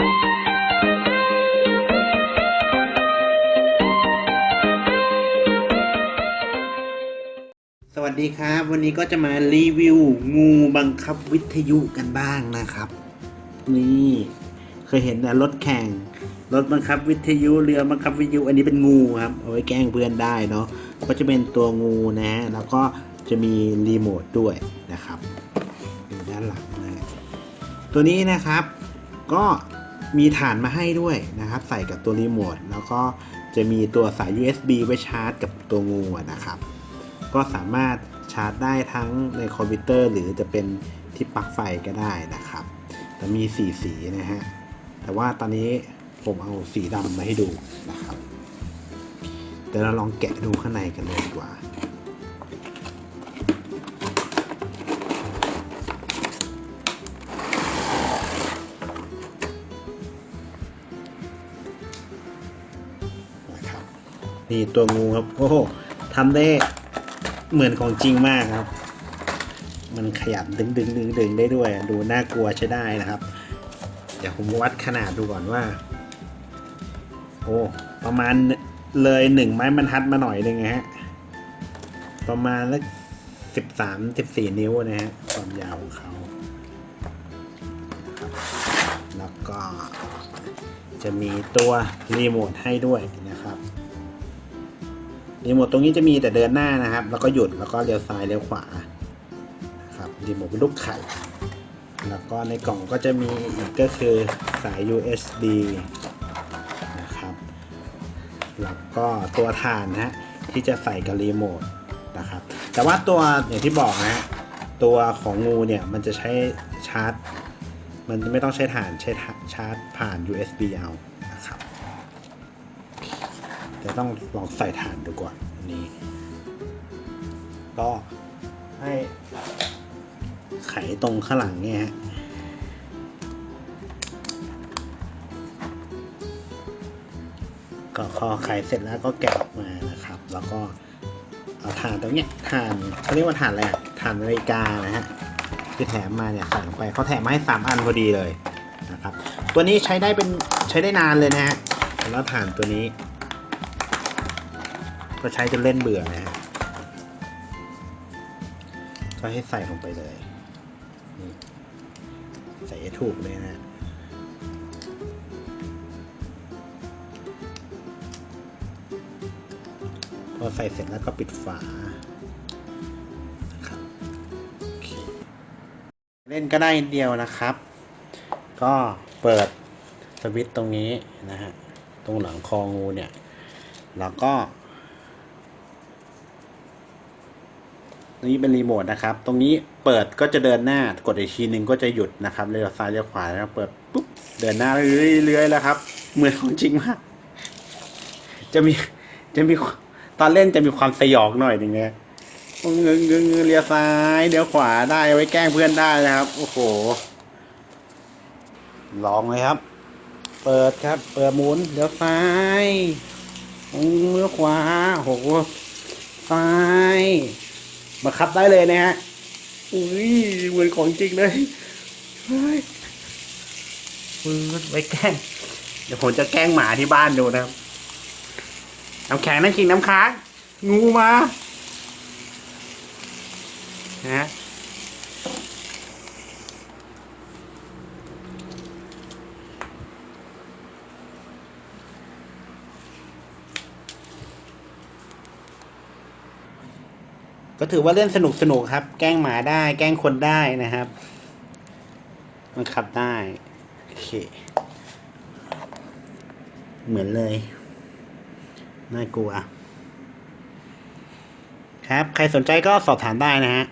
สวัสดีครับ วันนี้ก็จะมารีวิวงูบังคับวิทยุกันบ้างนะครับ นี่เคยเห็นแต่รถแข่งรถบังคับวิทยุเรือบังคับวิทยุอันนี้เป็นงูครับเอาไว้แกล้งเพื่อนได้เนาะก็จะเป็นตัวงูนะฮะแล้วก็จะมีรีโมทด้วยนะครับด้านหลังนะตัวนี้นะครับ ก็ มีฐานมาให้ด้วยนะครับ ใส่กับตัวรีโมทแล้วก็จะมีตัวสาย USB ไว้ชาร์จกับตัวงูนะครับ ก็สามารถชาร์จได้ทั้งในคอมพิวเตอร์ หรือจะเป็นที่ปลั๊กไฟก็ได้นะครับ แต่มีสีสีนะฮะ แต่ว่าตอนนี้ผมเอาสีดำมาให้ดูนะครับ เดี๋ยวเราลองแกะดูข้างในกันเลยดีกว่า นี่ตัวงูครับโอ้โหทำได้เหมือนของจริงมากครับ มันขยับดึงดึงดึงดึงได้ด้วย ดูน่ากลัวใช้ได้นะครับ เดี๋ยวผมวัดขนาดดูก่อนว่า โอ้ประมาณเลยหนึ่งไม้บรรทัดมาหน่อยหนึงนะฮะประมาณสักสิบสามสิบสี่นิ้วนะฮะความยาวของเขาแล้วก็จะมีตัวรีโมทให้ด้วยนะครับ รีโมทตรงนี้จะมีแต่เดินหน้านะครับ แล้วก็หยุดแล้วก็เลี้ยวซ้ายเลี้ยวขวาครับรีโมทเป็นลูกไข่ แล้วก็ในกล่องก็จะมีอีกก็คือสาย USB นะครับ แล้วก็ตัวถ่านนะฮะที่จะใส่กับรีโมทนะครับ แต่ว่าตัวอย่างที่บอกนะตัวของงูเนี่ยมันจะใช้ชาร์จ มันไม่ต้องใช้ฐานใช้ชาร์จผ่าน USB เอา แต่ต้องลองใส่ฐานดูก่อนอันนี้ ก็ให้ไขตรงข้างหลังเนี่ยฮะก็พอไขเสร็จแล้วก็แกะออกมานะครับ แล้วก็เอาถ่านตรงเนี้ยถ่านเขาเรียกว่าถ่านอะไรอะถ่านนาฬิกานะฮะที่แถมมาเนี่ยใส่ลงไปเขาแถมมาให้สามอันพอดีเลยนะครับ ตัวนี้ใช้ได้เป็นใช้ได้นานเลยนะฮะแล้วฐานตัวนี้ ก็ใช้จนเล่นเบื่อนะฮะก็ให้ใส่ลงไปเลยนี่ใส่ให้ถูกเลยนะพอใส่เสร็จแล้วก็ปิดฝานะครับเล่นก็ได้เดียวนะครับ ก็เปิดสวิตช์ตรงนี้นะฮะ ตรงหลังคองูเนี่ย แล้วก็ นี่เป็นรีโมทนะครับ ตรงนี้เปิดก็จะเดินหน้ากดอีกทีหนึ่งก็จะหยุดนะครับเลี้ยวซ้ายเลี้ยวขวาแล้วเปิดปุ๊บเดินหน้าเรื่อยๆแล้วครับ เหมือนของจริงมาก จะมีจะมีตอนเล่นจะมีความสยองหน่อยหนึ่งเนี่ยเงื้อเงื้อเงื้อเลี้ยวซ้ายเลี้ยวขวาได้ไว้แกล้งเพื่อนได้นะครับ โอ้โห ลองเลยครับ เปิดครับ เปิดหมุนเลี้ยวซ้ายเลี้ยวขวาโอ้โหซ้าย บังคับได้เลยนะฮะ อุ้ยเหมือนของจริงเลยเฮ้ยปืนไว้แกล้ง เดี๋ยวผมจะแกล้งหมาที่บ้านดูนะครับน้ำแข็งน้ำขิงน้ำค้างงูมา นะ ก็ถือว่าเล่นสนุกสนุกครับ แกล้งหมาได้ แกล้งคนได้นะครับมันขับได้โอเค เหมือนเลย น่ากลัว ครับ ใครสนใจก็สอบถามได้นะฮะ